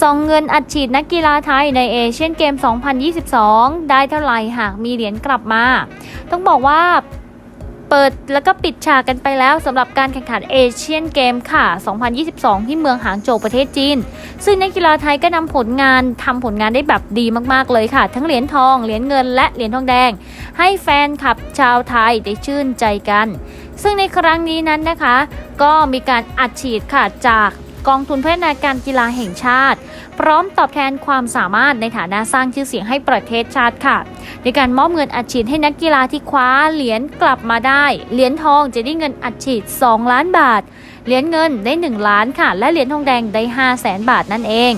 ซองเงินอัดฉีดนักกีฬาไทยในเอเชียนเกม 2022 ได้เท่าไหร่หากมีเหรียญกลับมา ต้องบอกว่าเปิดแล้วก็ปิดฉากกันไปแล้วสำหรับการแข่งขันเอเชียนเกมค่ะ 2022 ที่เมืองหางโจวประเทศจีน ซึ่งนักกีฬาไทยก็นำผลงานทำผลงานได้แบบดีมากๆเลยค่ะ ทั้งเหรียญทอง เหรียญเงิน และเหรียญทองแดง ให้แฟนคลับชาวไทยได้ชื่นใจกัน ซึ่งในครั้งนี้นั้นนะคะ ก็มีการอัดฉีดค่ะจาก กองทุนพัฒนาการกีฬาแห่งชาติ พร้อมตอบแทนความสามารถในฐานะสร้างชื่อเสียงให้ประเทศชาติค่ะในการมอบเงินอัดฉีดให้นักกีฬาที่คว้าเหรียญกลับมาได้ เหรียญทองจะได้เงินอัดฉีด 2 ล้านบาท เหรียญเงินได้ 1 ล้านค่ะ และเหรียญทองแดงได้ 5 0 0แสนบาทนั่นเอง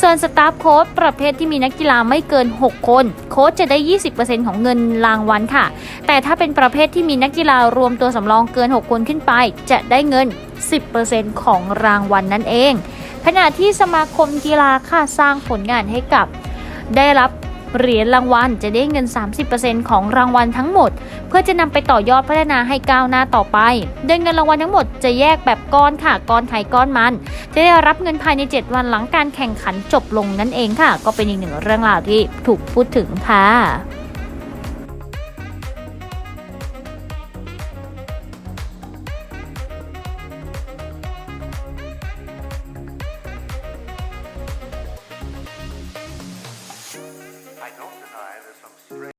ส่วนสตาฟโค้ชประเภทที่มีนักกีฬาไม่เกิน 6 คน โค้ชจะได้ 20%ของเงินรางวัลค่ะ แต่ถ้าเป็นประเภทที่มีนักกีฬารวมตัวสำรองเกิน 6 คนขึ้นไป จะได้เงิน 10%ของรางวัลนั่นเอง ขณะที่สมาคมกีฬาค่ะสร้างผลงานให้กับ ได้รับ เหรียญรางวัลจะได้เงิน 30%ของรางวัลทั้งหมด เพื่อจะนำไปต่อยอดพัฒนาให้ก้าวหน้าต่อไป โดยเงินรางวัลทั้งหมดจะแยกแบบก้อนค่ะก้อนไข่ก้อนมัน จะได้รับเงินภายใน 7 วันหลังการแข่งขันจบลงนั่นเองค่ะ ก็เป็นอีกหนึ่งเรื่องราวที่ถูกพูดถึงค่ะ I don't deny there's some strange.